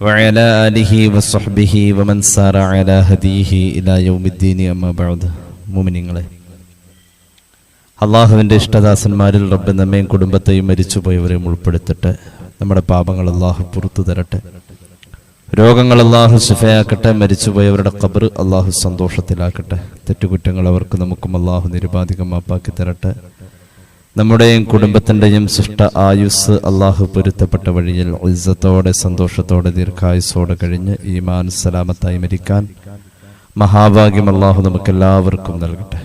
وعلى آله وصحبه ومن سار على هديه إلى يوم الدين أما بعد مؤمنين അള്ളാഹുവിൻ്റെ ഇഷ്ടദാസന്മാരിൽ റബ്ബ് നമ്മയും കുടുംബത്തെയും മരിച്ചുപോയവരെയും ഉൾപ്പെടുത്തട്ടെ നമ്മുടെ പാപങ്ങൾ അള്ളാഹു പുറത്തു തരട്ടെ രോഗങ്ങൾ അള്ളാഹു ശിഫയാക്കട്ടെ മരിച്ചുപോയവരുടെ ഖബർ അള്ളാഹു സന്തോഷത്തിലാക്കട്ടെ തെറ്റുകുറ്റങ്ങൾ അവർക്ക് നമുക്കും അള്ളാഹു നിരുപാധികം മാപ്പാക്കി തരട്ടെ നമ്മുടെയും കുടുംബത്തിന്റെയും സൃഷ്ട ആയുസ് അള്ളാഹു പൊരുത്തപ്പെട്ട വഴിയിൽ ഇസ്സത്തോടെ സന്തോഷത്തോടെ ദീർഘായുസോടെ കഴിഞ്ഞ് ഈമാൻ സലാമത്തായി മരിക്കാൻ മഹാഭാഗ്യം അള്ളാഹു നമുക്കെല്ലാവർക്കും നൽകട്ടെ.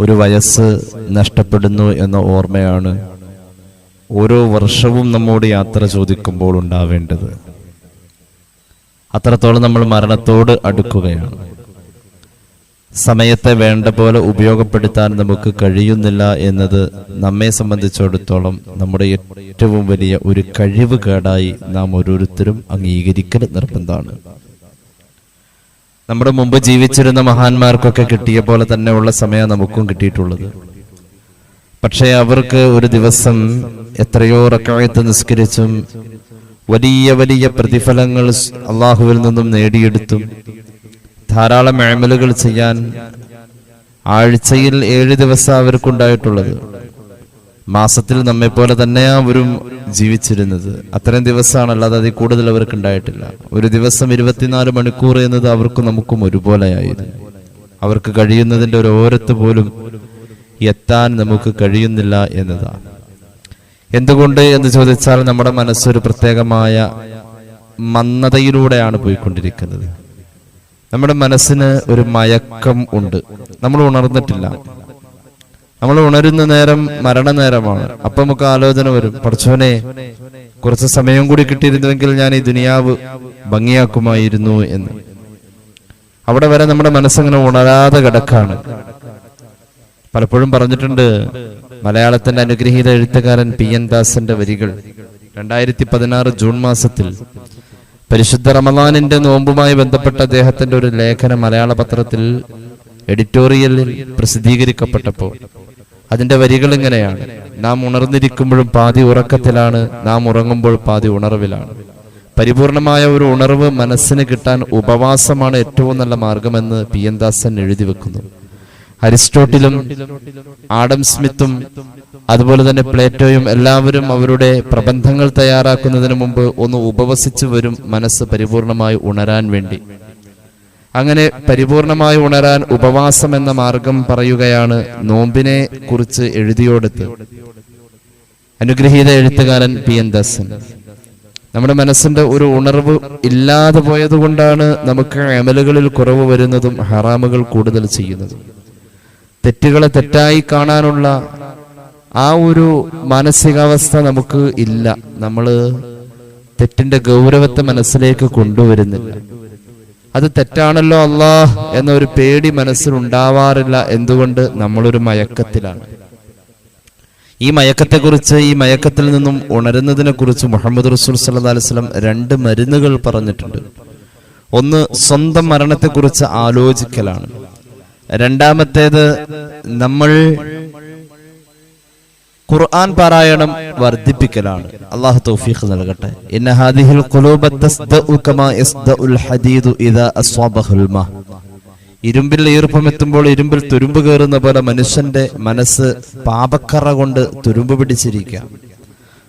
ഒരു വയസ്സ് നഷ്ടപ്പെടുന്നു എന്ന ഓർമ്മയാണ് ഓരോ വർഷവും നമ്മോട് യാത്ര ചോദിക്കുമ്പോൾ ഉണ്ടാവേണ്ടത്. അത്രത്തോളം നമ്മൾ മരണത്തോട് അടുക്കുകയാണ്. സമയത്തെ വേണ്ട പോലെ ഉപയോഗപ്പെടുത്താൻ നമുക്ക് കഴിയുന്നില്ല എന്നത് നമ്മെ സംബന്ധിച്ചിടത്തോളം നമ്മുടെ ഏറ്റവും വലിയ ഒരു കഴിവ് കേടായി നാം ഓരോരുത്തരും അംഗീകരിക്കൽ നിർബന്ധമാണ്. നമ്മുടെ മുമ്പ് ജീവിച്ചിരുന്ന മഹാന്മാർക്കൊക്കെ കിട്ടിയ പോലെ തന്നെ ഉള്ള സമയം നമുക്കും കിട്ടിയിട്ടുള്ളത്. പക്ഷേ അവർക്ക് ഒരു ദിവസം എത്രയോ റക്കായത്ത് നിസ്കരിച്ചും വലിയ വലിയ പ്രതിഫലങ്ങൾ അള്ളാഹുവിൽ നിന്നും നേടിയെടുത്തും ധാരാളം അമലുകൾ ചെയ്യാൻ ആഴ്ചയിൽ ഏഴ് ദിവസം അവർക്കുണ്ടായിട്ടുള്ളത്. മാസത്തിൽ നമ്മെ പോലെ തന്നെ അവരും ജീവിച്ചിരുന്നത്. അത്രയും ദിവസമാണ് അല്ലാതെ അതിൽ കൂടുതൽ അവർക്ക് ഉണ്ടായിട്ടില്ല ഒരു ദിവസം ഇരുപത്തിനാല് മണിക്കൂർ എന്നത് അവർക്കും നമുക്കും ഒരുപോലെയായിരുന്നു. അവർക്ക് കഴിയുന്നതിന്റെ ഒരു ഓരത്ത് പോലും എത്താൻ നമുക്ക് കഴിയുന്നില്ല എന്നതാണ്. എന്തുകൊണ്ട് എന്ന് ചോദിച്ചാൽ നമ്മുടെ മനസ്സൊരു പ്രത്യേകമായ മന്ദതയിലൂടെയാണ് പോയിക്കൊണ്ടിരിക്കുന്നത്. നമ്മുടെ മനസ്സിന് ഒരു മയക്കം ഉണ്ട്. നമ്മൾ ഉണർന്നിട്ടില്ല. നമ്മൾ ഉണരുന്ന നേരം മരണനേരമാണ് അപ്പൊ നമുക്ക് ആലോചന വരും. പഠിച്ചോനെ കുറച്ച് സമയം കൂടി കിട്ടിയിരുന്നുവെങ്കിൽ ഞാൻ ഈ ദുനിയാവ് ഭംഗിയാക്കുമായിരുന്നു എന്ന്. അവിടെ വരെ നമ്മുടെ മനസ്സങ്ങനെ ഉണരാതെ കിടക്കാണ്. പലപ്പോഴും പറഞ്ഞിട്ടുണ്ട് മലയാളത്തിന്റെ അനുഗ്രഹീത എഴുത്തുകാരൻ പി എൻ ദാസന്റെ വരികൾ. രണ്ടായിരത്തി പതിനാറ് ജൂൺ മാസത്തിൽ പരിശുദ്ധ റമദാനിന്റെ നോമ്പുമായി ബന്ധപ്പെട്ട അദ്ദേഹത്തിന്റെ ഒരു ലേഖനം മലയാള പത്രത്തിൽ എഡിറ്റോറിയലിൽ പ്രസിദ്ധീകരിക്കപ്പെട്ടപ്പോൾ. അതിന്റെ വരികൾ ഇങ്ങനെയാണ്. നാം ഉണർന്നിരിക്കുമ്പോഴും പാതി ഉറക്കത്തിലാണ് നാം ഉറങ്ങുമ്പോൾ പാതി ഉണർവിലാണ്. പരിപൂർണമായ ഒരു ഉണർവ് മനസ്സിന് കിട്ടാൻ ഉപവാസമാണ് ഏറ്റവും നല്ല മാർഗമെന്ന് പി എൻ ദാസൻ എഴുതി വെക്കുന്നു. അരിസ്റ്റോട്ടിലും ആഡം സ്മിത്തും അതുപോലെ തന്നെ പ്ലേറ്റോയും എല്ലാവരും അവരുടെ പ്രബന്ധങ്ങൾ തയ്യാറാക്കുന്നതിന് മുമ്പ് ഒന്ന് ഉപവസിച്ചു വരും മനസ്സ് പരിപൂർണമായി ഉണരാൻ വേണ്ടി. അങ്ങനെ പരിപൂർണമായി ഉണരാൻ ഉപവാസം എന്ന മാർഗം പറയുകയാണ് നോമ്പിനെ കുറിച്ച് എഴുതിയോടുത്ത്. അനുഗ്രഹീത എഴുത്തുകാരൻ പി എൻ ദാസൻ. നമ്മുടെ മനസ്സിന്റെ ഒരു ഉണർവ് ഇല്ലാതെ പോയതുകൊണ്ടാണ് നമുക്ക് അമലുകളിൽ കുറവ് വരുന്നതും ഹറാമുകൾ കൂടുതൽ ചെയ്യുന്നതും. തെറ്റുകളെ തെറ്റായി കാണാനുള്ള ആ ഒരു മാനസികാവസ്ഥ നമുക്ക് ഇല്ല. നമ്മൾ തെറ്റിന്റെ ഗൗരവത്തെ മനസ്സിലേക്ക് കൊണ്ടുവരുന്നില്ല. അത് തെറ്റാണല്ലോ അള്ളാഹ് എന്നൊരു പേടി മനസ്സിലുണ്ടാവാറില്ല എന്തുകൊണ്ട് നമ്മളൊരു മയക്കത്തിലാണ്. ഈ മയക്കത്തെക്കുറിച്ച് ഈ മയക്കത്തിൽ നിന്നും ഉണരുന്നതിനെ കുറിച്ച് മുഹമ്മദ് റസൂൽ സല്ലാ അലിസ്ലം രണ്ട് മരുന്നുകൾ പറഞ്ഞിട്ടുണ്ട്. ഒന്ന് സ്വന്തം മരണത്തെക്കുറിച്ച് ആലോചിക്കലാണ്. രണ്ടാമത്തേത് നമ്മൾ ഖുർആൻ പാരായണം വർദ്ധിപ്പിക്കലാണ്. അള്ളാഹു തൗഫീഖ് നൽകട്ടെ. ഇന്ന ഹാദിഹിൽ ഖുലൂബ തസ്ദഉ കമാ യസ്ദഉൽ ഹദീദു ഇദാ ഇരുമ്പിൽ ഈർപ്പമെത്തുമ്പോൾ ഇരുമ്പിൽ തുരുമ്പ് കയറുന്ന പോലെ മനുഷ്യന്റെ മനസ്സ് പാപക്കറ കൊണ്ട് തുരുമ്പ് പിടിച്ചിരിക്കുക.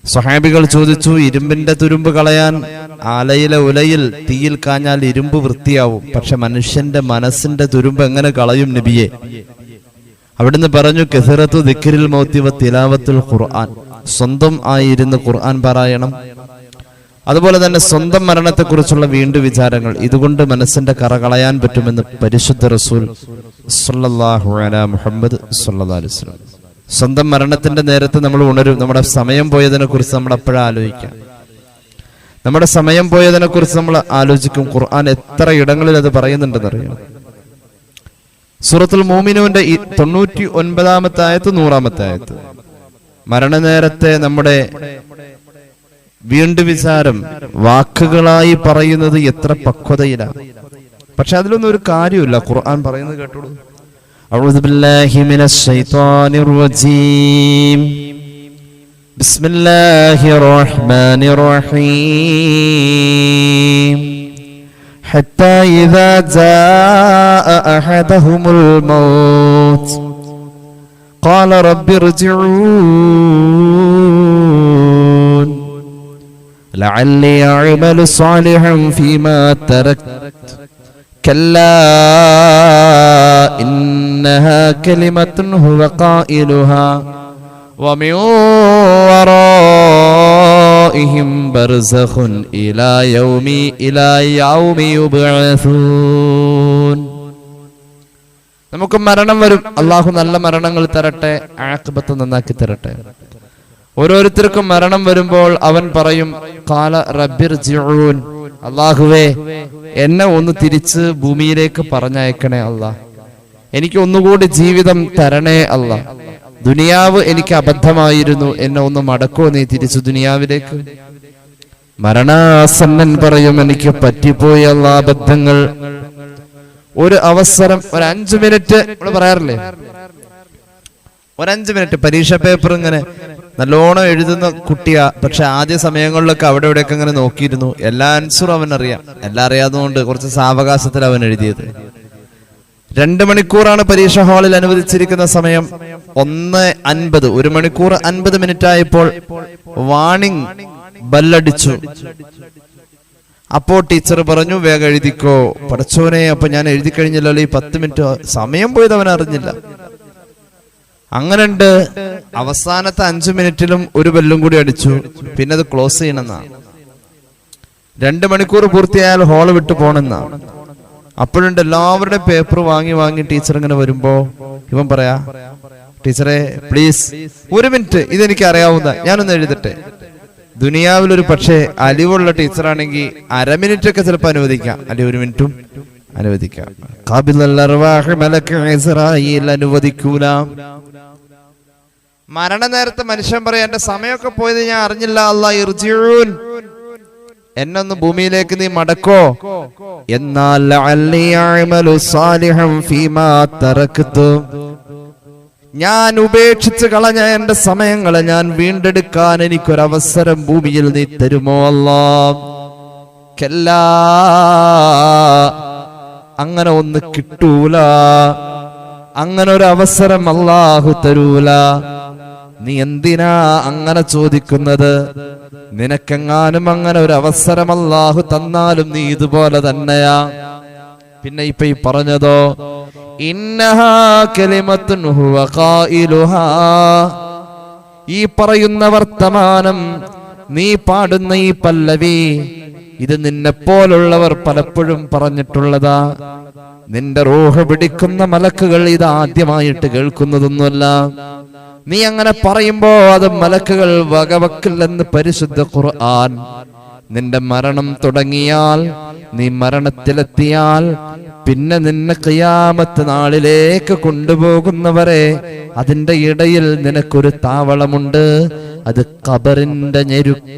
സ്വഹാബികൾ ചോദിച്ചു ഇരുമ്പിന്റെ തുരുമ്പ് കളയാൻ ആലയിലെ ഉലയിൽ തീയിൽ കാഞ്ഞാൽ ഇരുമ്പ് വൃത്തിയാവും. പക്ഷെ മനുഷ്യന്റെ മനസ്സിന്റെ തുരുമ്പ് എങ്ങനെ കളയും നബിയെ? അവിടുന്ന് പറഞ്ഞു കെസിറത്തു ദിക്കിരിൽ മൗത്തിവ തിലാവത്തുൽ ഖുർആൻ. സ്വന്തം ആയിരുന്ന് ഖുർആൻ പാരായണം. അതുപോലെ തന്നെ സ്വന്തം മരണത്തെക്കുറിച്ചുള്ള വീണ്ടു വിചാരങ്ങൾ. ഇതുകൊണ്ട് മനസ്സിന്റെ കറ കളയാൻ പറ്റുമെന്ന് പരിശുദ്ധ റസൂൽ സല്ലല്ലാഹു അല മുഹമ്മദ് അലൈഹി വസല്ലം. സ്വന്തം മരണത്തിന്റെ നേരത്തെ നമ്മൾ ഉണരും. നമ്മുടെ സമയം പോയതിനെ കുറിച്ച് നമ്മൾ അപ്പോഴാ ആലോചിക്കാം? നമ്മുടെ സമയം പോയതിനെ കുറിച്ച് നമ്മൾ ആലോചിക്കും. ഖുർആൻ എത്ര ഇടങ്ങളിൽ അത് പറയുന്നുണ്ടെന്നറിയാം? സൂറത്തുൽ മോമിനുവിന്റെ തൊണ്ണൂറ്റി ഒൻപതാമത്തെ ആയത്ത് നൂറാമത്തെ ആയത്ത്. മരണനേരത്തെ നമ്മുടെ വീണ്ടും വിചാരം വാക്കുകളായി പറയുന്നത് എത്ര പക്വതയിലാണ് പക്ഷെ അതിലൊന്നും ഒരു കാര്യമില്ല ഖുർആൻ പറയുന്നത് കേട്ടോളൂ. أعوذ بالله من الشيطان الرجيم. بسم الله الرحمن الرحيم. حتى إذا جاء أحدهم الموت قال رب ارجعون. لعلي أعمل صالحا فيما تركت. كلا إنها كلمة هو قائلها ومن ورائهم برزخ إلى يوم إلى يوم يبعثون നമുക്ക് മരണം വരും അള്ളാഹു നല്ല മരണങ്ങൾ തരട്ടെ ആക്ബത്ത് നന്നാക്കി തരട്ടെ ഓരോരുത്തർക്കും മരണം വരുമ്പോൾ അവൻ പറയും കാല റബ്ബിർ ജിഊൻ അള്ളാഹുവേ എന്നെ ഒന്ന് തിരിച്ച് ഭൂമിയിലേക്ക് പറഞ്ഞയക്കണേ അല്ല എനിക്ക് ഒന്നുകൂടി ജീവിതം തരണേ അല്ല ദുനിയാവ് എനിക്ക് അബദ്ധമായിരുന്നു. എന്നെ ഒന്ന് മടക്കോ നീ തിരിച്ചു ദുനിയാവിലേക്ക്? മരണാസന്നൻ പറയും എനിക്ക് പറ്റിപ്പോയി അബദ്ധങ്ങൾ. ഒരു അവസരം ഒരു അഞ്ചു മിനിറ്റ് നമ്മൾ പറയാറില്ലേ? ഒരഞ്ച് മിനിറ്റ് പരീക്ഷ പേപ്പർ ഇങ്ങനെ നല്ലോണം എഴുതുന്ന കുട്ടിയാ. പക്ഷെ ആദ്യ സമയങ്ങളിലൊക്കെ അവിടെ ഇവിടെയൊക്കെ ഇങ്ങനെ നോക്കിയിരുന്നു. എല്ലാ ആൻസറും അവൻ അറിയാം എല്ലാം അറിയാതുകൊണ്ട് കുറച്ച് സാവകാശത്തിൽ അവൻ എഴുതിയത്. രണ്ട് മണിക്കൂറാണ് പരീക്ഷ ഹാളിൽ അനുവദിച്ചിരിക്കുന്ന സമയം. ഒന്ന് അൻപത്. ഒരു മണിക്കൂർ അൻപത് മിനിറ്റ് ആയപ്പോൾ വാണിംഗ് ബല്ലടിച്ചു. അപ്പോ ടീച്ചർ പറഞ്ഞു വേഗം എഴുതിക്കോ. പഠിച്ചോനെ അപ്പൊ ഞാൻ എഴുതി കഴിഞ്ഞല്ലോ ഈ പത്ത് മിനിറ്റ് സമയം പോയത് അവൻ അറിഞ്ഞില്ല. അങ്ങനുണ്ട് അവസാനത്തെ അഞ്ചു മിനിറ്റിലും ഒരു ബെല്ലും കൂടി അടിച്ചു. പിന്നെ അത് ക്ലോസ് ചെയ്യണമെന്നാണ് രണ്ട് മണിക്കൂർ പൂർത്തിയായാൽ ഹോൾ വിട്ടു പോണെന്നാണ് അപ്പോഴുണ്ട് എല്ലാവരുടെ പേപ്പർ വാങ്ങി വാങ്ങി ടീച്ചർ ഇങ്ങനെ വരുമ്പോ ഇവൻ പറയാ ടീച്ചറെ പ്ലീസ് ഒരു മിനിറ്റ് ഇതെനിക്ക് അറിയാവുന്ന ഞാനൊന്ന് എഴുതട്ടെ. ദുനിയാവിൽ ഒരു പക്ഷേ അലിവുള്ള ടീച്ചറാണെങ്കിൽ അര മിനിറ്റ് ഒക്കെ ചിലപ്പോൾ അനുവദിക്കാം. അല്ലെ ഒരു മിനിറ്റും അനുവദിക്കാം. അനുവദിക്കൂല. മരണനേരത്ത് മനുഷ്യൻ പറയാം എന്റെ സമയമൊക്കെ പോയത് ഞാൻ അറിഞ്ഞില്ല അല്ല എന്നെ ഒന്ന് ഭൂമിയിലേക്ക് നീ മടക്കോ. എന്നാൽ ഞാൻ ഉപേക്ഷിച്ച് കളഞ്ഞ എന്റെ സമയങ്ങളെ ഞാൻ വീണ്ടെടുക്കാൻ എനിക്കൊരവസരം ഭൂമിയിൽ നീ തരുമോ അല്ലാ? അങ്ങനെ ഒന്ന് കിട്ടൂല. അങ്ങനെ ഒരു അവസരം തരൂല. നീ എന്തിനാ അങ്ങനെ ചോദിക്കുന്നത്? നിനക്കെങ്ങാനും അങ്ങനെ ഒരു അവസരം അള്ളാഹു തന്നാലും നീ ഇതുപോലെ തന്നെയാ. പിന്നെ ഇപ്പൊ ഈ പറഞ്ഞതോ ഈ പറയുന്ന വർത്തമാനം നീ പാടുന്ന ഈ പല്ലവി ഇത് നിന്നെപ്പോലുള്ളവർ പലപ്പോഴും പറഞ്ഞിട്ടുള്ളതാ. നിന്റെ റൂഹ പിടിക്കുന്ന മലക്കുകൾ ഇത് ആദ്യമായിട്ട് കേൾക്കുന്നതൊന്നുമല്ല. നീ അങ്ങനെ പറയുമ്പോ അത് മലക്കുകൾ വകവക്കില്ലെന്ന് പരിശുദ്ധ ഖുർആൻ. നിന്റെ മരണം തുടങ്ങിയാൽ നീ മരണത്തിലെത്തിയാൽ പിന്നെ നിന്നെ കയ്യാമത്ത് നാളിലേക്ക് കൊണ്ടുപോകുന്നവരെ അതിന്റെ ഇടയിൽ നിനക്കൊരു താവളമുണ്ട്. അത് കബറിന്റെ ഞെരുക്കമാറോ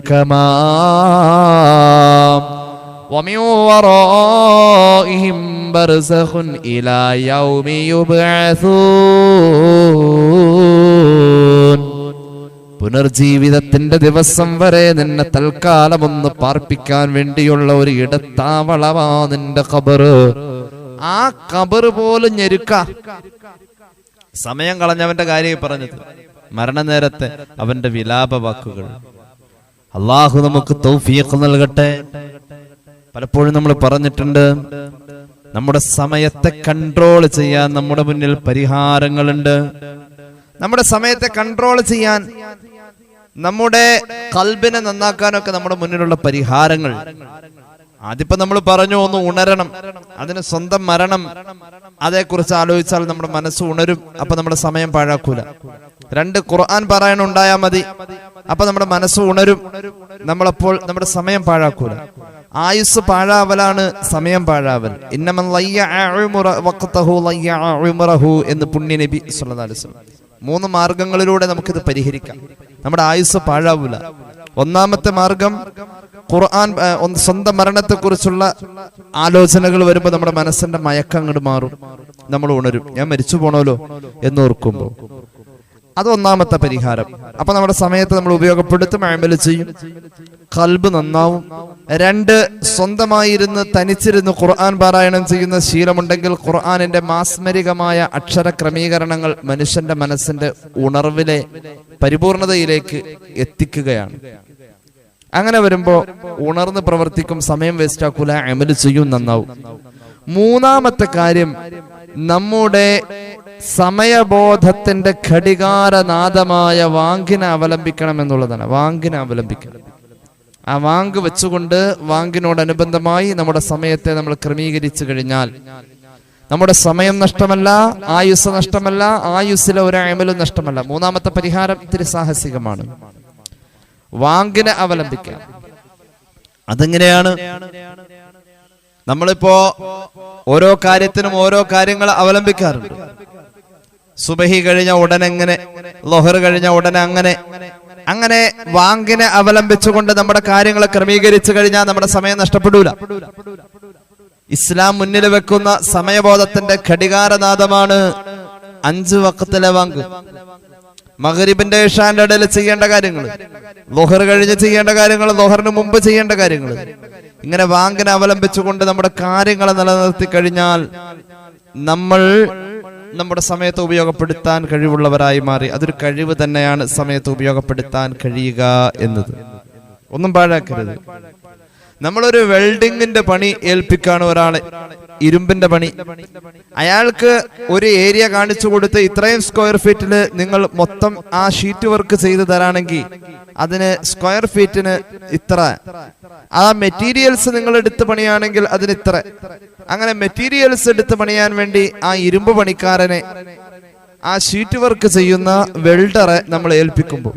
ഇലാ പുനർജീവിതത്തിന്റെ ദിവസം വരെ നിന്നെ തൽക്കാലം ഒന്ന് പാർപ്പിക്കാൻ വേണ്ടിയുള്ള ഒരു ഇടത്താവളമാ നിന്റെ കബറ് ആ കബറ് പോലും ഞെരുക്ക. സമയം കളഞ്ഞവന്റെ കാര്യം പറഞ്ഞത്. മരണനേരത്തെ അവന്റെ വിലാപ വാക്കുകൾ അള്ളാഹു നമുക്ക് തൗഫീഖ് നൽകട്ടെ. പലപ്പോഴും നമ്മൾ പറഞ്ഞിട്ടുണ്ട് നമ്മുടെ സമയത്തെ കൺട്രോൾ ചെയ്യാൻ നമ്മുടെ മുന്നിൽ പരിഹാരങ്ങളുണ്ട്. നമ്മുടെ സമയത്തെ കൺട്രോൾ ചെയ്യാൻ നമ്മുടെ കൽബിനെ നന്നാക്കാനൊക്കെ നമ്മുടെ മുന്നിലുള്ള പരിഹാരങ്ങൾ. അതിപ്പോ നമ്മൾ പറഞ്ഞു ഒന്ന് ഉണരണം. അതിന് സ്വന്തം മരണം. അതേക്കുറിച്ച് ആലോചിച്ചാൽ നമ്മുടെ മനസ്സ് ഉണരും. അപ്പൊ നമ്മുടെ സമയം പാഴാക്കൂല. രണ്ട് ഖുർആൻ പാരായണം ഉണ്ടായാൽ മതി. അപ്പൊ നമ്മുടെ മനസ്സ് ഉണരും. നമ്മളപ്പോൾ നമ്മുടെ സമയം പാഴാക്കൂല. ആയുസ് പാഴാവലാണ് സമയം പാഴാവൽ. എന്ന് പുണ്യ നബി മൂന്ന് മാർഗങ്ങളിലൂടെ നമുക്കിത് പരിഹരിക്കാം. നമ്മുടെ ആയുസ് പാഴാവൂല. ഒന്നാമത്തെ മാർഗം ഖുർആൻ സ്വന്തം മരണത്തെ സ്വന്തം മരണത്തെക്കുറിച്ചുള്ള ആലോചനകൾ വരുമ്പോൾ നമ്മുടെ മനസ്സിന്റെ മയക്കം അങ്ങോട്ട് മാറും. നമ്മൾ ഉണരും. ഞാൻ മരിച്ചു പോണല്ലോ എന്ന് ഓർക്കുമ്പോൾ അത് ഒന്നാമത്തെ പരിഹാരം. അപ്പൊ നമ്മുടെ സമയത്ത് നമ്മൾ ഉപയോഗപ്പെടുത്തും അമൽ ചെയ്യും. കൽബ് നന്നാവും. രണ്ട് സ്വന്തമായിരുന്ന് തനിച്ചിരുന്ന് ഖുർആൻ പാരായണം ചെയ്യുന്ന ശീലമുണ്ടെങ്കിൽ ഖുർആാനിന്റെ മാസ്മരികമായ അക്ഷര ക്രമീകരണങ്ങൾ മനുഷ്യന്റെ മനസ്സിന്റെ ഉണർവിലെ പരിപൂർണതയിലേക്ക് എത്തിക്കുകയാണ്. അങ്ങനെ വരുമ്പോ ഉണർന്ന് പ്രവർത്തിക്കും സമയം വേസ്റ്റ് ആക്കൂല അമൽ ചെയ്യും നന്നാവും. മൂന്നാമത്തെ കാര്യം നമ്മുടെ സമയബോധത്തിന്റെ ഘടികാരനാദമായ വാങ്കിനെ അവലംബിക്കണം എന്നുള്ളതാണ്. വാങ്കിനെ അവലംബിക്കണം ആ വാങ്ക് വെച്ചുകൊണ്ട് വാങ്കിനോടനുബന്ധമായി നമ്മുടെ സമയത്തെ നമ്മൾ ക്രമീകരിച്ചു കഴിഞ്ഞാൽ നമ്മുടെ സമയം നഷ്ടമല്ല ആയുസ് നഷ്ടമല്ല ആയുസ്സിലെ ഒരു അമലും നഷ്ടമല്ല. മൂന്നാമത്തെ പരിഹാരം ഇത്തിരി സാഹസികമാണ്. വാങ്കിനെ അവലംബിക്കാം അതെങ്ങനെയാണ്? നമ്മളിപ്പോ ഓരോ കാര്യത്തിനും ഓരോ കാര്യങ്ങൾ അവലംബിക്കാറുണ്ട്. സുബഹി കഴിഞ്ഞ ഉടനെ എങ്ങനെ ലൊഹർ കഴിഞ്ഞ ഉടനെ അങ്ങനെ അങ്ങനെ വാങ്കിനെ അവലംബിച്ചുകൊണ്ട് നമ്മുടെ കാര്യങ്ങളെ ക്രമീകരിച്ചു കഴിഞ്ഞാൽ നമ്മുടെ സമയം നഷ്ടപ്പെടൂല. ഇസ്ലാം മുന്നിൽ വെക്കുന്ന സമയബോധത്തിന്റെ ഘടികാരനാഥമാണ് അഞ്ച് വക്കത്തിലെ വാങ്ക്. മഹരിബിന്റെ ഇഷാന്റെ ഇടയിൽ ചെയ്യേണ്ട കാര്യങ്ങൾ ലോഹർ കഴിഞ്ഞ് ചെയ്യേണ്ട കാര്യങ്ങൾ ലോഹറിന് മുമ്പ് ചെയ്യേണ്ട കാര്യങ്ങൾ ഇങ്ങനെ വാങ്കിനെ അവലംബിച്ചുകൊണ്ട് നമ്മുടെ കാര്യങ്ങളെ നിലനിർത്തി കഴിഞ്ഞാൽ നമ്മൾ നമ്മുടെ സമയത്ത് ഉപയോഗപ്പെടുത്താൻ കഴിവുള്ളവരായി മാറി അതൊരു കഴിവ് തന്നെയാണ് സമയത്ത് ഉപയോഗപ്പെടുത്താൻ കഴിയുക എന്നത്. ഒന്നും പാഴാക്കരുത്. നമ്മളൊരു വെൽഡിങ്ങിന്റെ പണി ഏൽപ്പിക്കാണ് ഒരാളെ. ഇരുമ്പിന്റെ പണി. അയാൾക്ക് ഒരു ഏരിയ കാണിച്ചു കൊടുത്ത് ഇത്രയും സ്ക്വയർ ഫീറ്റിൽ നിങ്ങൾ മൊത്തം ആ ഷീറ്റ് വർക്ക് ചെയ്ത് തരാണെങ്കിൽ അതിന് സ്ക്വയർ ഫീറ്റിന് ഇത്ര. ആ മെറ്റീരിയൽസ് നിങ്ങൾ എടുത്ത് പണിയാണെങ്കിൽ അതിന് ഇത്ര. അങ്ങനെ മെറ്റീരിയൽസ് എടുത്ത് പണിയാൻ വേണ്ടി ആ ഇരുമ്പ് പണിക്കാരനെ ആ ഷീറ്റ് വർക്ക് ചെയ്യുന്ന വെൽഡറെ നമ്മൾ ഏൽപ്പിക്കുമ്പോൾ.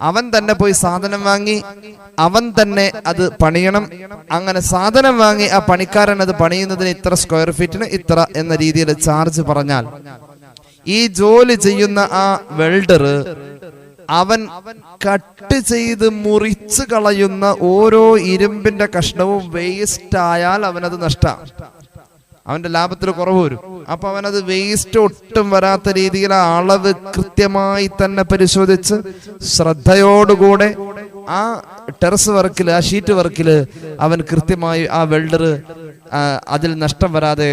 അവൻ തന്നെ പോയി സാധനം വാങ്ങി അവൻ തന്നെ അത് പണിയണം. അങ്ങനെ സാധനം വാങ്ങി ആ പണിക്കാരൻ അത് പണിയുന്നതിന് ഇത്ര സ്ക്വയർ ഫീറ്റിന് ഇത്ര എന്ന രീതിയിൽ ചാർജ് പറഞ്ഞാൽ ഈ ജോലി ചെയ്യുന്ന ആ വെൽഡർ അവൻ കട്ട് ചെയ്ത് മുറിച്ച് കളയുന്ന ഓരോ ഇരുമ്പിന്റെ കഷ്ണവും വേസ്റ്റ് ആയാൽ അവനത് നഷ്ടം. അവന്റെ ലാഭത്തിൽ കുറവ് വരും. അപ്പൊ അവനത് വേസ്റ്റ് ഒട്ടും വരാത്ത രീതിയിൽ അളവ് കൃത്യമായി തന്നെ പരിശോധിച്ച് ശ്രദ്ധയോടുകൂടെ ആ ടെറസ് വർക്കിൽ ആ ഷീറ്റ് വർക്കിൽ അവൻ കൃത്യമായി ആ വെൽഡർ അതിൽ നഷ്ടം വരാതെ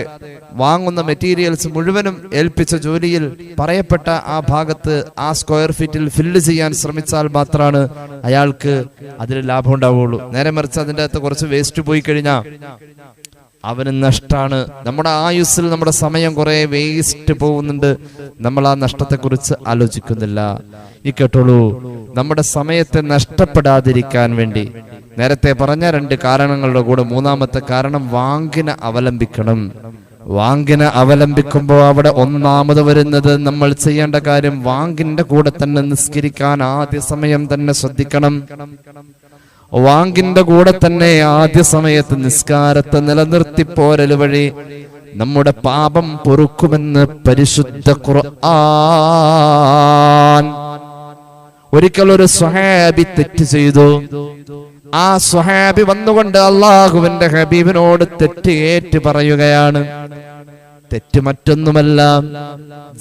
വാങ്ങുന്ന മെറ്റീരിയൽസ് മുഴുവനും ഏൽപ്പിച്ച ജോലിയിൽ പറയപ്പെട്ട ആ ഭാഗത്ത് ആ സ്ക്വയർ ഫീറ്റിൽ ഫില്ല് ചെയ്യാൻ ശ്രമിച്ചാൽ മാത്രമാണ് അയാൾക്ക് അതിൽ ലാഭം ഉണ്ടാവുകയുള്ളൂ നേരെ മറിച്ച് അതിന്റെ അകത്ത് കുറച്ച് വേസ്റ്റ് പോയി കഴിഞ്ഞാൽ അവന് നഷ്ടമാണ് നമ്മുടെ ആയുസ്സിൽ നമ്മുടെ സമയം കുറെ വേസ്റ്റ് പോകുന്നുണ്ട്. നമ്മൾ ആ നഷ്ടത്തെക്കുറിച്ച് ആലോചിക്കുന്നില്ല. ഈ കേട്ടോളൂ നമ്മുടെ സമയത്തെ നഷ്ടപ്പെടാതിരിക്കാൻ വേണ്ടി. നേരത്തെ പറഞ്ഞ രണ്ട് കാരണങ്ങളുടെ കൂടെ മൂന്നാമത്തെ കാരണം വാങ്ങിന അവലംബിക്കണം. വാങ്കിനെ അവലംബിക്കുമ്പോൾ അവിടെ ഒന്നാമത് വരുന്നത് നമ്മൾ ചെയ്യേണ്ട കാര്യം വാങ്കിന്റെ കൂടെ തന്നെ നിസ്കരിക്കാൻ ആദ്യ സമയം തന്നെ ശ്രദ്ധിക്കണം. വാങ്കിന്റെ കൂടെ തന്നെ ആദ്യ സമയത്ത് നിസ്കാരത്തെ നിലനിർത്തി പോരൽ വഴി നമ്മുടെ പാപം പൊറുക്കുമെന്ന് പരിശുദ്ധ ഖുർആൻ ഒരിക്കൽ ഒരു സ്വഹാബി തെറ്റ് ചെയ്തു. ആ സ്വഹാബി വന്നുകൊണ്ട് അള്ളാഹുവിന്റെ ഹബീബിനോട് തെറ്റ് ഏറ്റു പറയുകയാണ്. തെറ്റ് മറ്റൊന്നുമല്ല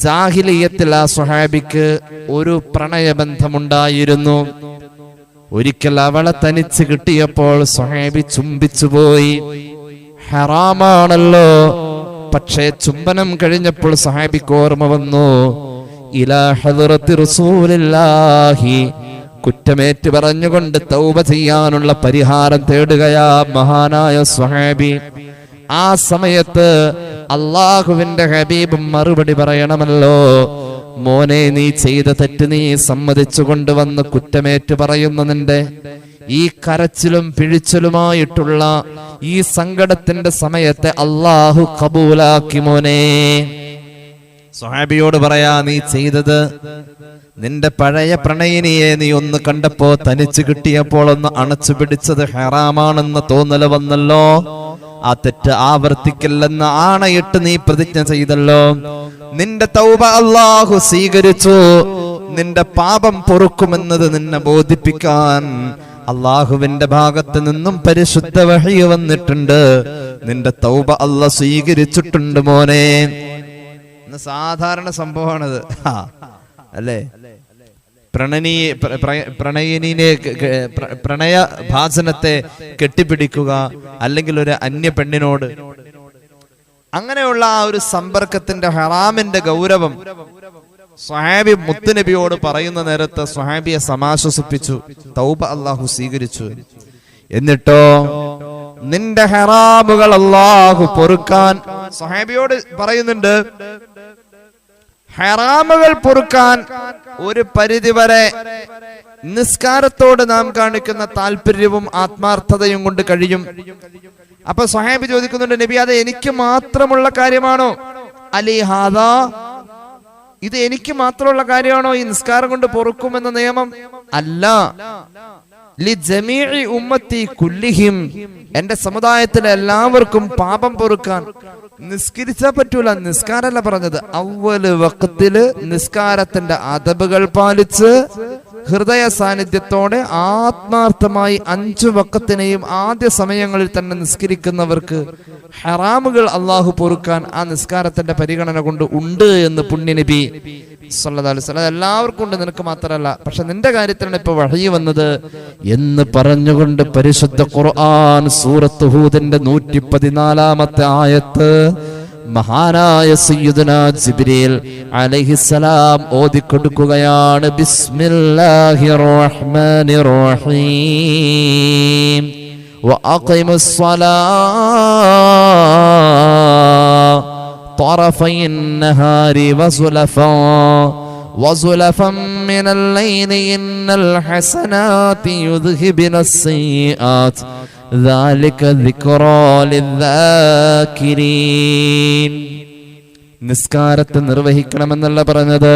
ജാഹിലിയത്തിൽ ആ സ്വഹാബിക്ക് ഒരു പ്രണയബന്ധമുണ്ടായിരുന്നു. ഒരിക്കൽ അവളെ തനിച്ച് കിട്ടിയപ്പോൾ സ്വഹാബി ചുംബിച്ചു പോയി. ഹറാമാണല്ലോ. പക്ഷേ ചുംബനം കഴിഞ്ഞപ്പോൾ സഹാബിക്ക് ഓർമ്മ വന്നു. റസൂലില്ലാഹി. കുറ്റമേറ്റ് പറഞ്ഞുകൊണ്ട് തൗബ ചെയ്യാനുള്ള പരിഹാരം തേടുകയാ മഹാനായ സ്വഹാബി ആ സമയത്ത് അള്ളാഹുവിന്റെ ഹബീബും മറുപടി പറയണമല്ലോ. മോനെ നീ ചെയ്ത തെറ്റ് നീ സമ്മതിച്ചു കൊണ്ടുവന്ന് കുറ്റമേറ്റ് പറയുന്ന നിന്റെ. ഈ കരച്ചിലും പിഴിച്ചിലുമായിട്ടുള്ള ഈ സങ്കടത്തിന്റെ സമയത്തെ അള്ളാഹു കബൂലാക്കി മോനെ. സ്വഹാബിയോട് പറയാ നീ ചെയ്തത് നിന്റെ പഴയ പ്രണയിനിയെ നീ ഒന്ന് കണ്ടപ്പോ തനിച്ച് കിട്ടിയപ്പോൾ ഒന്ന് അണച്ചു പിടിച്ചത് ഹെറാമാണെന്ന് തോന്നൽ വന്നല്ലോ. ആ തെറ്റ് ആവർത്തിക്കില്ലെന്ന് ആണയിട്ട് നീ പ്രതിജ്ഞ ചെയ്തല്ലോ. നിന്റെ തൗബ അള്ളാഹു സ്വീകരിച്ചു. നിന്റെ പാപം പൊറുക്കുമെന്നത് നിന്നെ ബോധിപ്പിക്കാൻ അള്ളാഹുവിന്റെ ഭാഗത്ത് നിന്നും പരിശുദ്ധ വഴി വന്നിട്ടുണ്ട്. നിന്റെ തൗബ അല്ല സ്വീകരിച്ചിട്ടുണ്ട് മോനെ. ഇന്ന് സാധാരണ സംഭവമാണത്. അല്ലേ? പ്രണനീ പ്രണയിനെ പ്രണയ ഭാസനത്തെ കെട്ടിപ്പിടിക്കുക അല്ലെങ്കിൽ ഒരു അന്യ പെണ്ണിനോട്. അങ്ങനെയുള്ള ആ ഒരു സമ്പർക്കത്തിന്റെ ഹറാമിന്റെ ഗൗരവം സ്വഹാബി മുത്തുനബിയോട് പറയുന്ന നേരത്ത് സ്വഹാബിയെ സമാശ്വസിപ്പിച്ചു. തൗബ അള്ളാഹു സ്വീകരിച്ചു. എന്നിട്ടോ? നിന്റെ ഹറാമുകൾ അള്ളാഹു പൊറുക്കാൻ സഹാബിയോട് പറയുന്നുണ്ട് ഹെറാമുകൾ പൊറുക്കാൻ ഒരു പരിധിവരെ നിസ്കാരത്തോട് നാം കാണിക്കുന്ന താല്പര്യവും ആത്മാർത്ഥതയും കൊണ്ട് കഴിയും. അപ്പൊ സ്വഹാബി ചോദിക്കുന്നുണ്ട് നബി അത് എനിക്ക് മാത്രമുള്ള കാര്യമാണോ? അലി ഹാദാ ഇത് എനിക്ക് മാത്രമുള്ള കാര്യമാണോ ഈ നിസ്കാരം കൊണ്ട് പൊറുക്കുമെന്ന നിയമം? അല്ല. കുല്ലിഹിം. എന്റെ സമുദായത്തിലെ എല്ലാവർക്കും പാപം പൊറുക്കാൻ നിസ്കരിച്ചാ പറ്റൂല നിസ്കാരല്ല പറഞ്ഞത്. അവൽ വക്കത്തിൽ നിസ്കാരത്തിന്റെ അതബുകൾ പാലിച്ച് ഹൃദയ സാന്നിധ്യത്തോടെ ആത്മാർത്ഥമായി അഞ്ചു വക്കത്തിനെയും ആദ്യ സമയങ്ങളിൽ തന്നെ നിസ്കരിക്കുന്നവർക്ക് ഹറാമുകൾ അള്ളാഹു പൊറുക്കാൻ ആ നിസ്കാരത്തിന്റെ പരിഗണന കൊണ്ട് ഉണ്ട് എന്ന് പുണ്യനബി എല്ലാവർക്കും ഉണ്ട് നിനക്ക് മാത്രല്ല പക്ഷെ നിന്റെ കാര്യത്തിലാണ് ഇപ്പൊ വഴി വന്നത്. എന്ന് പറഞ്ഞുകൊണ്ട് പരിശുദ്ധ ഖുർആൻ സൂറത്ത് ഹൂദിന്റെ നൂറ്റി പതിനാലാമത്തെ ആയത്ത് മഹാനായ സയ്യിദുന ജിബ്രീൽ അലൈഹിസ്സലാം ഓതിക്കൊടുക്കുകയാണ് ബിസ്മില്ലാഹിർ റഹ്മാനിർ റഹീം വഅഖിമുസ് സ്വലാ طرفي النهار وزلفا وزلفا من الليل إن الحسنات يذهبن السيئات ذلك ذكرى للذاكرين നിസ്കാരത്തെ നിർവഹിക്കണമെന്നല്ല പറഞ്ഞത്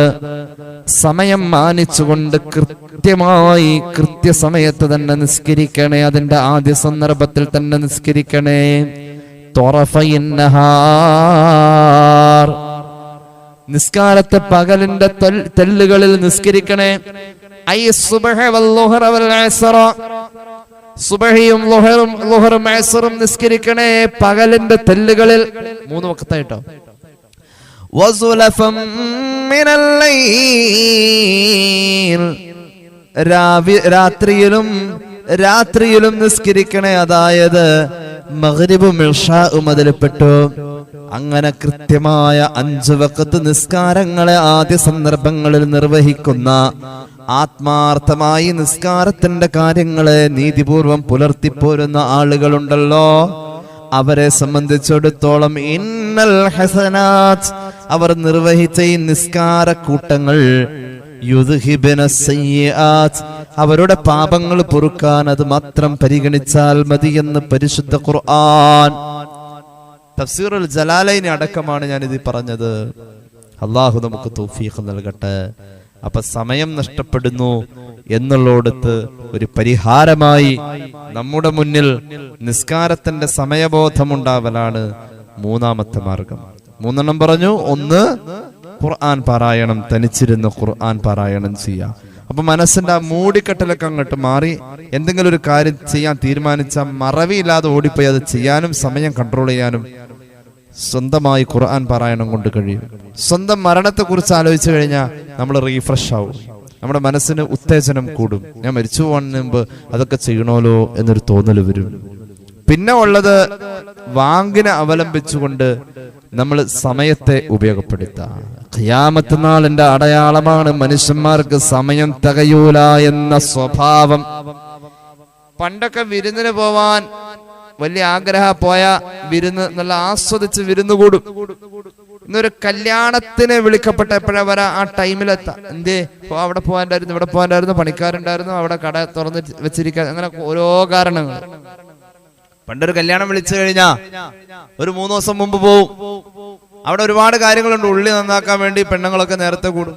സമയം മാനിച്ചുകൊണ്ട് കൃത്യമായി കൃത്യസമയത്ത് തന്നെ നിസ്കരിക്കണേ അതിന്റെ ആദ്യ സന്ദർഭത്തിൽ തന്നെ നിസ്കരിക്കണേ തൊറഫയിന്നഹാർ നിസ്കാരത്തെ പകലിന്റെ തെല്ലുകളിൽ നിസ്കരിക്കണേ. ഐ സുബഹയും ലുഹറും നിസ്കരിക്കണേ പകലിന്റെ തെല്ലുകളിൽ. മൂന്ന് വക്കത്തായിട്ടോ. വസുലഫം ലൈൽ. രാത്രിയിലും രാത്രിയിലും നിസ്കരിക്കണേ അതായത് ഇഷാഉം അതിൽപ്പെട്ടു. അങ്ങനെ കൃത്യമായ അഞ്ചു വക്കത്ത് നിസ്കാരങ്ങളെ ആദ്യ സന്ദർഭങ്ങളിൽ നിർവഹിക്കുന്ന ആത്മാർത്ഥമായി നിസ്കാരത്തിന്റെ കാര്യങ്ങളെ നീതിപൂർവം പുലർത്തിപ്പോരുന്ന ആളുകളുണ്ടല്ലോ. അവരെ സംബന്ധിച്ചിടത്തോളം ഇന്നൽ ഹസനാത്ത് അവർ നിർവഹിച്ച ഈ നിസ്കാര കൂട്ടങ്ങൾ അവരുടെ പാപങ്ങൾ പൊറുക്കാൻ അത് മാത്രം പരിഗണിച്ചാൽ മതി എന്ന് പരിശുദ്ധ ഖുർആൻ. തഫ്സീറുൽ ജലാലൈനെ അടക്കമാണ് ഞാൻ ഇത് പറഞ്ഞത്. അള്ളാഹു നമുക്ക് തൗഫീഖ് നൽകട്ടെ. അപ്പൊ സമയം നഷ്ടപ്പെടുന്നു എന്നുള്ളടത്ത് ഒരു പരിഹാരമായി നമ്മുടെ മുന്നിൽ നിസ്കാരത്തിന്റെ സമയബോധമുണ്ടാവലാണ് മൂന്നാമത്തെ മാർഗം. മൂന്നെണ്ണം പറഞ്ഞു. ഒന്ന് ഖുർആൻ പാരായണം തനിച്ചിരുന്ന് ഖുർആൻ പാരായണം ചെയ്യുക അപ്പൊ മനസ്സിന്റെ ആ മൂടിക്കെട്ടലൊക്കെ അങ്ങോട്ട് മാറി എന്തെങ്കിലും ഒരു കാര്യം ചെയ്യാൻ തീരുമാനിച്ച മറവിയില്ലാതെ ഓടിപ്പോയി അത് ചെയ്യാനും സമയം കൺട്രോൾ ചെയ്യാനും സ്വന്തമായി ഖുർആൻ പാരായണം കൊണ്ട് കഴിയും. സ്വന്തം മരണത്തെ കുറിച്ച് ആലോചിച്ചു കഴിഞ്ഞാൽ നമ്മൾ റീഫ്രഷ് ആവും. നമ്മുടെ മനസ്സിന് ഉത്തേജനം കൂടും. ഞാൻ മരിച്ചു പോകുന്നതിന് മുമ്പ് അതൊക്കെ ചെയ്യണമല്ലോ എന്നൊരു തോന്നൽ വരും. പിന്നെ ഉള്ളത് വാങ്ങിനെ അവലംബിച്ചുകൊണ്ട് നമ്മൾ സമയത്തെ ഉപയോഗപ്പെടുത്താം. ഖിയാമത്ത് നാളിന്റെ അടയാളമാണ്. മനുഷ്യന്മാർക്ക് സമയം തികയൂല എന്ന സ്വഭാവം. പണ്ടൊക്കെ വിരുന്നിന് പോവാൻ വലിയ ആഗ്രഹ പോയ വിരുന്ന് നല്ല ആസ്വദിച്ച് വിരുന്ന് കൂടും. ഇന്നൊരു കല്യാണത്തിന് വിളിക്കപ്പെട്ട എപ്പോഴാ വരാ? ആ ടൈമിലെത്താം. എന്തേ? പോ അവിടെ പോകാണ്ടായിരുന്നു ഇവിടെ പോകാണ്ടായിരുന്നു പണിക്കാരുണ്ടായിരുന്നു അവിടെ കട തുറന്ന് വെച്ചിരിക്കാൻ അങ്ങനെ ഓരോ കാരണങ്ങൾ. പണ്ടൊരു കല്യാണം വിളിച്ചു കഴിഞ്ഞാ ഒരു മൂന്ന് ദിവസം മുമ്പ് പോവും. അവിടെ ഒരുപാട് കാര്യങ്ങളുണ്ട്. ഉള്ളി നന്നാക്കാൻ വേണ്ടി പെണ്ണുങ്ങളൊക്കെ നേരത്തെ കൂടും.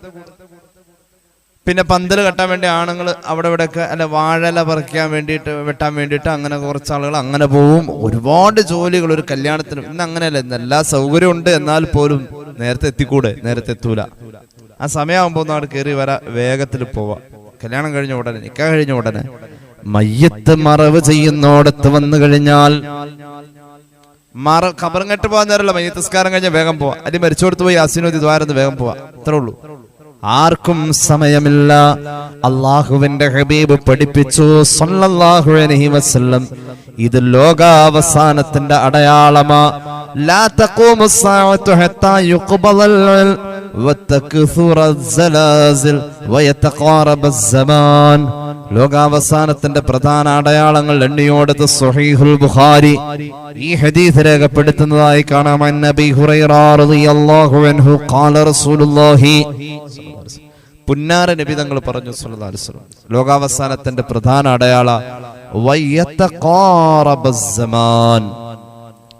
പിന്നെ പന്തൽ കെട്ടാൻ വേണ്ടി ആണുങ്ങൾ അവിടെ ഇവിടെയൊക്കെ അല്ല വാഴല പറിക്കാൻ വേണ്ടിയിട്ട് വെട്ടാൻ വേണ്ടിയിട്ട് അങ്ങനെ കുറച്ച് ആളുകൾ അങ്ങനെ പോവും. ഒരുപാട് ജോലികൾ ഒരു കല്യാണത്തിന്. ഇന്ന് അങ്ങനെയല്ല ഇന്ന് എല്ലാ സൗകര്യം ഉണ്ട്. എന്നാൽ പോലും നേരത്തെ എത്തിക്കൂടെ? നേരത്തെ എത്തൂല. ആ സമയമാകുമ്പോൾ നാട് കയറി വരാ വേഗത്തിൽ പോവാ. കല്യാണം കഴിഞ്ഞ ഉടനെ നിക്കാൻ കഴിഞ്ഞ ഉടനെ. മയ്യത്ത് മറവ് ചെയ്യുന്നോടത്ത് വന്നു കഴിഞ്ഞാൽ മറ ഖബറും കെട്ട് പോകാൻ നേരമല്ല മയ്യത്തസ്കാരം കഴിഞ്ഞാൽ വേഗം പോവാ. അല്ലെ മരിച്ചോടത്ത് പോയി അസിനോദി ദ്വാരം വേഗം പോവാ. അത്രേ ഉള്ളൂ. ആർക്കും സമയമില്ല. അള്ളാഹുവിന്റെ ഹബീബ് പഠിപ്പിച്ചു സല്ലല്ലാഹു അലൈഹി വസല്ലം. ഇത് ലോകാവസാനത്തിന്റെ അടയാളമാ. ലാ ഹത്താ ലോകാവസാനത്തിന്റെ പ്രധാന അടയാളങ്ങൾ എണ്ണിയോടത്ത് സൊഹീഹുൽ ബുഖാരി ഈ ഹദീസ് രേഖപ്പെടുത്തുന്നതായി കാണാം. നബി റളിയല്ലാഹു അൻഹു ഖാല റസൂലുള്ളാഹി പുന്നാര നബി തങ്ങൾ പറഞ്ഞു സല്ലല്ലാഹു അലൈഹി വസല്ലം. ലോകാവസാനത്തിന്റെ പ്രധാന അടയാള വയതഖാറബസ് സമാൻ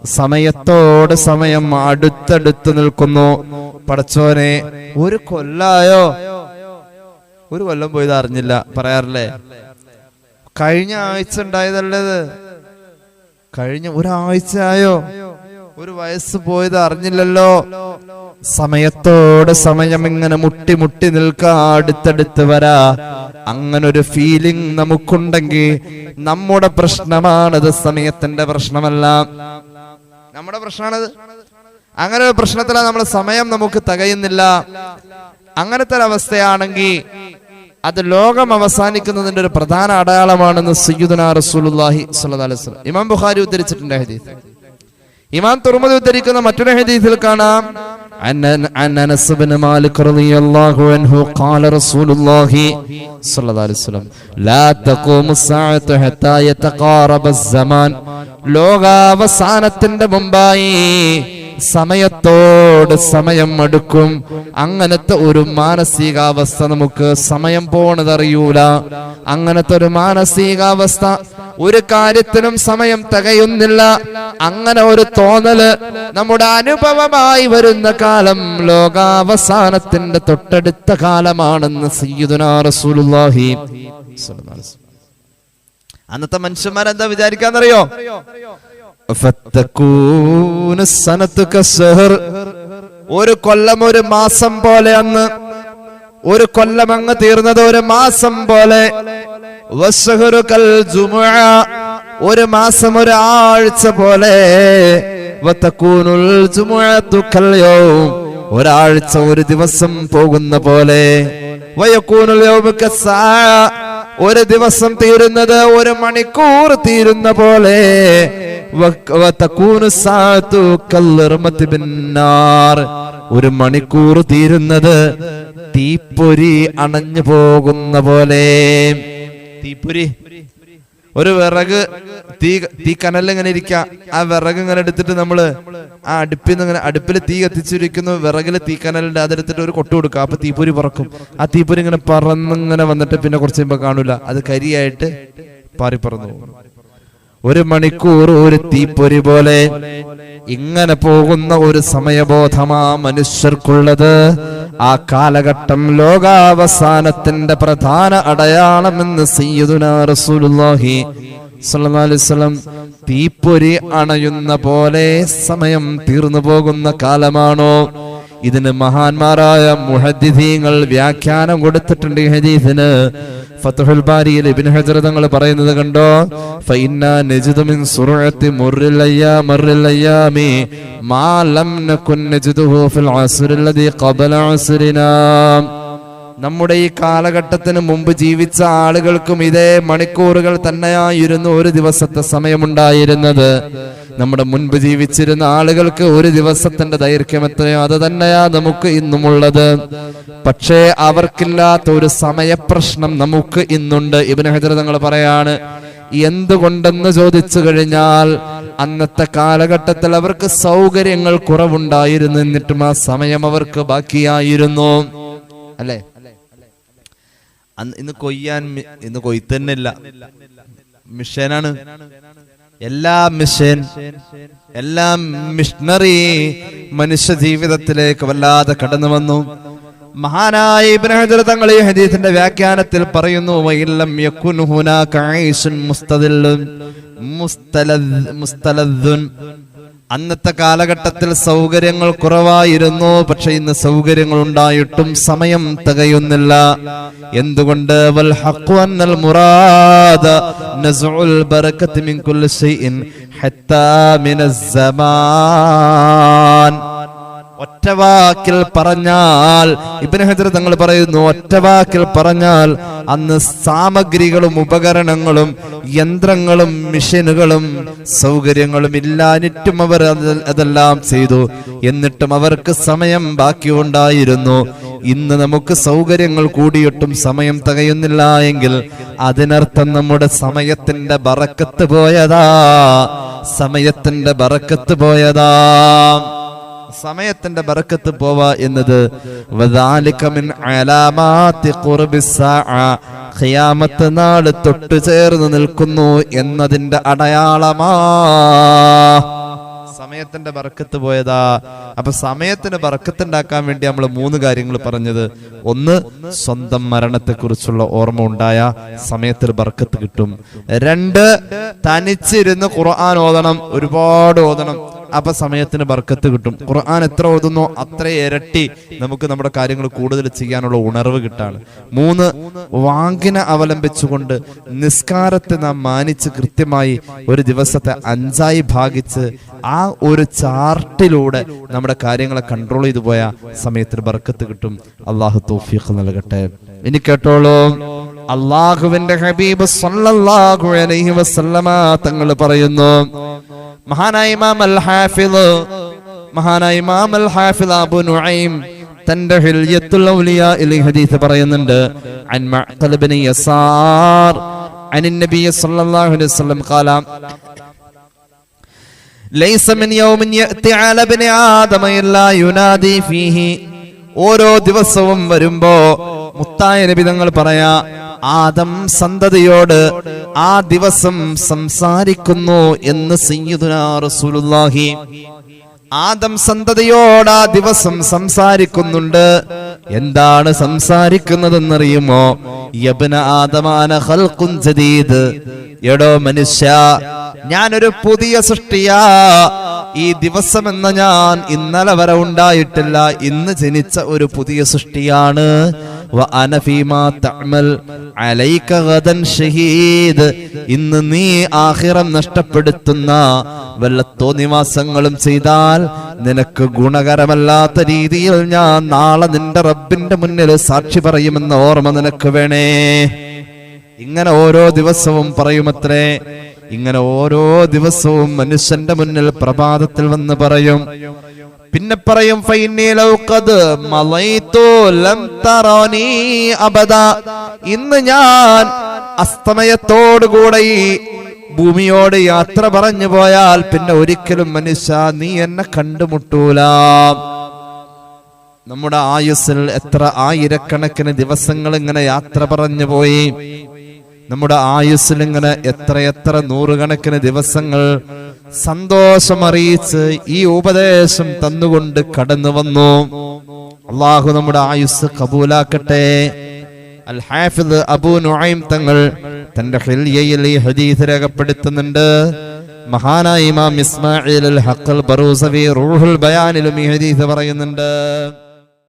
സമയത്തോട് സമയം അടുത്തടുത്ത് നിൽക്കുന്നു. പടച്ചോനെ ഒരു കൊല്ലായോ? ഒരു കൊല്ലം പോയത് അറിഞ്ഞില്ല. പറയാറില്ലേ? കഴിഞ്ഞ ആഴ്ച ഉണ്ടായതല്ലത് കഴിഞ്ഞ ഒരാഴ്ച ആയോ? ഒരു വയസ്സ് പോയത് അറിഞ്ഞില്ലല്ലോ. സമയത്തോട് സമയം ഇങ്ങനെ മുട്ടി മുട്ടി നിൽക്കാ. അടുത്തടുത്ത് വരാ. അങ്ങനൊരു ഫീലിംഗ് നമുക്കുണ്ടെങ്കിൽ നമ്മുടെ പ്രശ്നമാണത് സമയത്തിന്റെ പ്രശ്നമല്ല. നമ്മുടെ പ്രശ്നമാണത്. അങ്ങനെ ഒരു പ്രശ്നത്തിലാണ് നമ്മൾ സമയം നമുക്ക് തികയുന്നില്ല. അങ്ങനത്തെ ഒരു അവസ്ഥയാണെങ്കിൽ അത് ലോകം അവസാനിക്കുന്നതിന്റെ ഒരു പ്രധാന അടയാളമാണെന്ന് സയ്യുദന അലൈഹി വസല്ലം ഇമാം ബുഖാരി ഉദ്ധരിച്ചിട്ടുണ്ട് ഹദീസ്. ഇമാം തുറമുദ് ഉദ്ധരിക്കുന്ന മറ്റൊരു ഹദീസിൽ കാണാം. عن عن انس بن مالك رضي الله عنه قال رسول الله صلى الله عليه وسلم لا تقوم الساعة حتى يتقارب الزمان ലോകാവസാനത്തിന്റെ മുമ്പായി സമയത്തോട് സമയം എടുക്കും അങ്ങനത്തെ ഒരു മാനസികാവസ്ഥ നമുക്ക് സമയം പോണതറിയൂല അങ്ങനത്തെ ഒരു മാനസികാവസ്ഥ ഒരു കാര്യത്തിനും സമയം തികയുന്നില്ല അങ്ങനെ ഒരു തോന്നൽ നമ്മുടെ അനുഭവമായി വരുന്ന കാലം ലോകാവസാനത്തിന്റെ തൊട്ടടുത്ത കാലമാണെന്ന് സയ്യിദുനാ റസൂലുള്ളാഹി. അന്നത്തെ മനുഷ്യന്മാരെന്താ വിചാരിക്കാന്നറിയോ. ഒരു കൊല്ലം ഒരു മാസം പോലെ അന്ന് ഒരു കൊല്ലം അങ്ങ് തീർന്നത് ഒരു മാസം പോലെ. ഒരു മാസം ഒരു ആഴ്ച പോലെ. ഒരാഴ്ച ഒരു ദിവസം പോകുന്ന പോലെ വയക്കൂനുൽ. ഒരു ദിവസം തീരുന്നത് ഒരു മണിക്കൂർ തീരുന്ന പോലെ. ഒരു മണിക്കൂർ തീരുന്നത് തീപ്പൊരി അണഞ്ഞു പോകുന്ന പോലെ. തീപ്പൊരി? ഒരു വിറക് തീ തീ കനലിൽ ഇങ്ങനെ ഇരിക്ക. ആ വിറക് ഇങ്ങനെ എടുത്തിട്ട് നമ്മൾ ആ അടുപ്പിൽ നിന്ന് ഇങ്ങനെ അടുപ്പിൽ തീ കത്തിച്ചിരിക്കുന്നു. വിറകിൽ തീ കനലുണ്ട് അതെടുത്തിട്ട് ഒരു കൊട്ടു കൊടുക്കുക അപ്പൊ തീപ്പൊരി പറക്കും. ആ തീപ്പൊരി ഇങ്ങനെ പറന്നിങ്ങനെ വന്നിട്ട് പിന്നെ കുറച്ച് കഴിയുമ്പോ കാണൂല. അത് കരിയായിട്ട് പാറി പറന്നു ഒരു മണിക്കൂർ ഒരു തീപ്പൊരി പോലെ ഇങ്ങനെ പോകുന്ന ഒരു സമയബോധമാ മനുഷ്യർക്കുള്ളത്. ആ കാലഘട്ടം ലോകാവസാനത്തിന്റെ പ്രധാന അടയാളമെന്ന് സയ്യിദുനാ റസൂലുള്ളാഹി വസല്ലം തീപ്പൊരി അണയുന്ന പോലെ സമയം തീർന്നു പോകുന്ന കാലമാണോ? ഇതിന് മഹാന്മാരായ മുഹദ്ദിദീങ്ങൾ വ്യാഖ്യാനം കൊടുത്തിട്ടുണ്ട് ഹജീഫിന് ഫത്ഹുൽ ബാരിയിൽ ഇബ്നു ഹജർ തങ്ങൾ പറയുന്നത് കണ്ടോ? ഫഇന്നാ നജിദു മിൻ സുറഅത്തി മർറിൽ അയ്യാമി മാ ലം നകുൻ നജിദുഹു ഫിൽ അസ്റിൽ ലദി ഖബല അസ്റിനാ നമ്മുടെ ഈ കാലഘട്ടത്തിന് മുമ്പ് ജീവിച്ച ആളുകൾക്കും ഇതേ മണിക്കൂറുകൾ തന്നെയായിരുന്നു ഒരു ദിവസത്തെ സമയമുണ്ടായിരുന്നത്. നമ്മുടെ മുൻപ് ജീവിച്ചിരുന്ന ആളുകൾക്ക് ഒരു ദിവസത്തിന്റെ ദൈർഘ്യം എത്രയോ അത് തന്നെയാ നമുക്ക് ഇന്നുമുള്ളത്. പക്ഷേ അവർക്കില്ലാത്ത ഒരു സമയപ്രശ്നം നമുക്ക് ഇന്നുണ്ട്. ഇബിന് ഹജർ തങ്ങൾ പറയാണ് എന്തുകൊണ്ടെന്ന് ചോദിച്ചു കഴിഞ്ഞാൽ അന്നത്തെ കാലഘട്ടത്തിൽ അവർക്ക് സൗകര്യങ്ങൾ കുറവുണ്ടായിരുന്നു. എന്നിട്ടും ആ സമയം അവർക്ക് ബാക്കിയായിരുന്നു. അല്ലേ? അന്ന് ഇന്ന് കൊയ്യാൻ ഇന്ന് കൊയ്ത്തന്നില്ല. മിഷനാണ്. എല്ലാ മിഷൻ എല്ലാ മിഷണറി മനുഷ്യ ജീവിതത്തിലേക്ക് വല്ലാതെ കടന്നു വന്നു. മഹാനായ ഇബ്നു ഹജർ തങ്ങൾ ഈ ഹദീസിന്റെ വ്യാഖ്യാനത്തിൽ പറയുന്നു വൈലം യക്കുൻ ഹുനാ മുസ്തലദ്ദുൻ അന്നത്തെ കാലഘട്ടത്തിൽ സൗകര്യങ്ങൾ കുറവായിരുന്നു. പക്ഷെ ഇന്ന് സൗകര്യങ്ങൾ ഉണ്ടായിട്ടും സമയം തികയുന്നില്ല. എന്തുകൊണ്ട്? ഹത്താ മിനസ് സമാൻ. ഒറ്റവാക്കിൽ പറഞ്ഞാൽ ഇബ്നു ഹജർ തങ്ങൾ പറയുന്നു ഒറ്റവാക്കിൽ പറഞ്ഞാൽ അന്ന് സാമഗ്രികളും ഉപകരണങ്ങളും യന്ത്രങ്ങളും മിഷനുകളും സൗകര്യങ്ങളും ഇല്ലാഞ്ഞിട്ടും അവർ അതെല്ലാം ചെയ്തു. എന്നിട്ടും അവർക്ക് സമയം ബാക്കിയുണ്ടായിരുന്നു ഇന്ന് നമുക്ക് സൗകര്യങ്ങൾ കൂടിയിട്ടും സമയം തികയുന്നില്ല എങ്കിൽ അതിനർത്ഥം നമ്മുടെ സമയത്തിന്റെ ബറക്കത്ത് പോയതാ. സമയത്തിന്റെ ബറക്കത്ത് പോയതാ. സമയത്തിന്റെ ബറക്കത്ത് പോവാ എന്നത് ഖിയാമത്ത് നാൾ തൊട്ടു ചേർന്ന് നിൽക്കുന്നു എന്നതിന്റെ അടയാളമാ. സമയത്തിന്റെ ബറക്കത്ത് പോയതാ. അപ്പൊ സമയത്തിന് ബറക്കത്തുണ്ടാക്കാൻ വേണ്ടി നമ്മൾ മൂന്ന് കാര്യങ്ങൾ പറഞ്ഞത്. ഒന്ന് സ്വന്തം മരണത്തെ കുറിച്ചുള്ള ഓർമ്മ ഉണ്ടായ സമയത്തിൽ ബറക്കത്ത് കിട്ടും. രണ്ട് തനിച്ചിരുന്ന് ഖുർആൻ ഓതണം. ഒരുപാട് ഓതണം. അപ്പൊ സമയത്തിന് ബർക്കത്ത് കിട്ടും. ഖുർആൻ എത്ര ഓതുന്നോ അത്ര ഇരട്ടി നമുക്ക് നമ്മുടെ കാര്യങ്ങൾ കൂടുതൽ ചെയ്യാനുള്ള ഉണർവ് കിട്ടാണ്. മൂന്ന് വാങ്കിനെ അവലംബിച്ചുകൊണ്ട് നിസ്കാരത്തെ നാം മാനിച്ച് കൃത്യമായി ഒരു ദിവസത്തെ അഞ്ചായി ഭാഗിച്ച് ആ ഒരു ചാർട്ടിലൂടെ നമ്മുടെ കാര്യങ്ങളെ കൺട്രോൾ ചെയ്തു പോയ സമയത്തിന് ബർക്കത്ത് കിട്ടും. അള്ളാഹു തൗഫീഖ് നൽകട്ടെ. ഇനി കേട്ടോളൂ. അള്ളാഹുവിന്റെ ഹബീബ് സല്ലല്ലാഹു അലൈഹി വസല്ലമ തങ്ങൾ പറയുന്നു മഹാനായ ഇമാം അൽ ഹാഫിദ് മഹാനായ ഇമാം അൽ ഹാഫിദ് അബു നുഐം തന്റെ ഹിൽയത്തുൽ ഔലിയ ഈ ഹദീസ് പറയുന്നുണ്ട് അൻ മഅഖൽ ഇബ്നു യസാർ عن النبي صلى الله عليه وسلم قال ليس من يوم يأتي على ابن آدم إلا ينادي فيه ഓരോ ദിവസവും വരുമ്പോ മുത്തായ നബി തങ്ങൾ പറയാ ആദം സന്തതിയോട് ആ ദിവസം സംസാരിക്കുന്നു എന്ന് റസൂലുള്ളാഹി. ആദം സന്തതിയോട് ആ ദിവസം സംസാരിക്കുന്നുണ്ട്. എന്താണ് സംസാരിക്കുന്നതെന്നറിയുമോ? യബ്ന ആദമാന ഖൽഖുൻ ജദീദ്. എടോ മനുഷ്യ ഞാനൊരു പുതിയ സൃഷ്ടിയാ. ഈ ദിവസം എന്ന ഞാൻ ഇന്നലെ വരെ ഉണ്ടായിട്ടില്ല. ഇന്ന് ജനിച്ച ഒരു പുതിയ സൃഷ്ടിയാണ്. ഇന്ന് നീ ആഖിറം നഷ്ടപ്പെടുത്തുന്ന വല്ല തോന്നിവാസങ്ങളും ചെയ്താൽ നിനക്ക് ഗുണകരമല്ലാത്ത രീതിയിൽ ഞാൻ നാളെ നിന്റെ റബ്ബിന്റെ മുന്നിൽ സാക്ഷി പറയുമെന്ന ഓർമ്മ നിനക്ക് വേണേ. ഇങ്ങനെ ഓരോ ദിവസവും പറയുമത്രേ. ഇങ്ങനെ ഓരോ ദിവസവും മനുഷ്യന്റെ മുന്നിൽ പ്രഭാതത്തിൽ വന്ന് പറയും. പിന്നെ പറയും. ഇന്ന് ഞാൻ അസ്തമയത്തോടുകൂടെ ഈ ഭൂമിയോട് യാത്ര പറഞ്ഞു പോയാൽ പിന്നെ ഒരിക്കലും മനുഷ്യ നീ എന്നെ കണ്ടുമുട്ടൂല നമ്മുടെ ആയുസ്സിൽ എത്ര ആയിരക്കണക്കിന് ദിവസങ്ങൾ ഇങ്ങനെ യാത്ര പറഞ്ഞു പോയി നമ്മുടെ ആയുസ്സിൽ ഇങ്ങനെ എത്ര എത്ര നൂറുകണക്കിന് ദിവസങ്ങൾ സന്തോഷമറിയിച്ച് ഈ ഉപദേശം തന്നുകൊണ്ട് കടന്നു വന്നു. അള്ളാഹു നമ്മുടെ ആയുസ് കബൂലാക്കട്ടെ. അൽ ഹാഫിദ് അബൂ നുഐം തങ്ങൾ തന്റെ ഹില്യയിൽ ഈ ഹദീസ് രേഖപ്പെടുത്തുന്നുണ്ട്. മഹാനായ ഇമാം ഇസ്മായിൽ ഹഖൽ ബറൂസവി റൂഹുൽ ബയാനിലും ഈ ഹദീസ് പറയുന്നുണ്ട്.